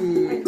Mm.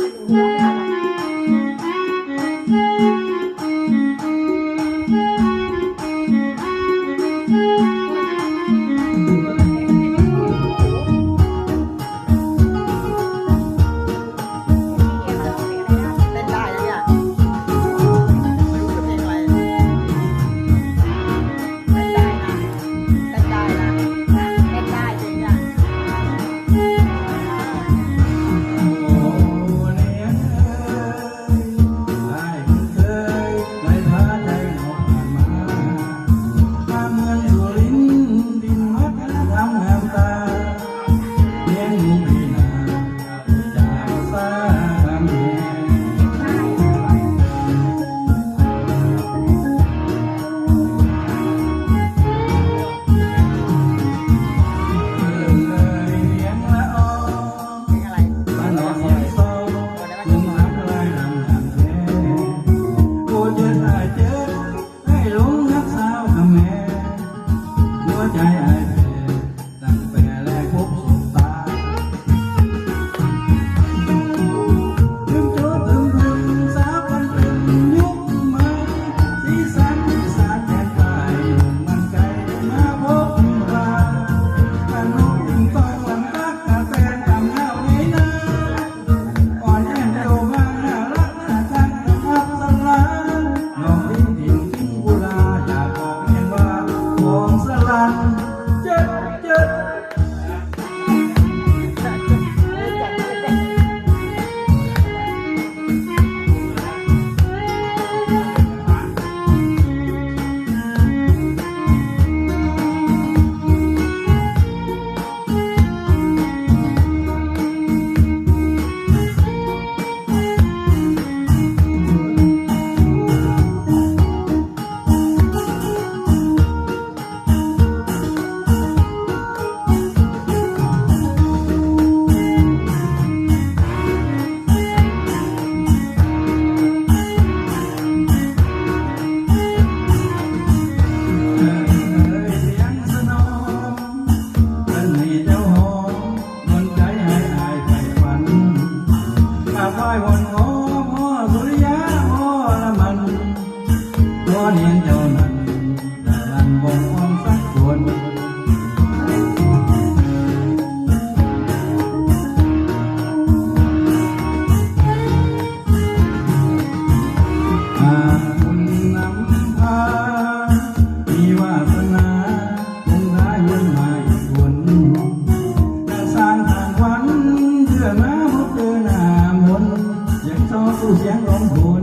มันบ่เห็นเจ้านั้นแต่มันบ่ความสักคนหากคุำพามีวาสนาคงได้วนมาอีกคนแต่สร้างทางวันเพื่อมาพบเจอหนามนยังต่อสู้เสียงร้องโหย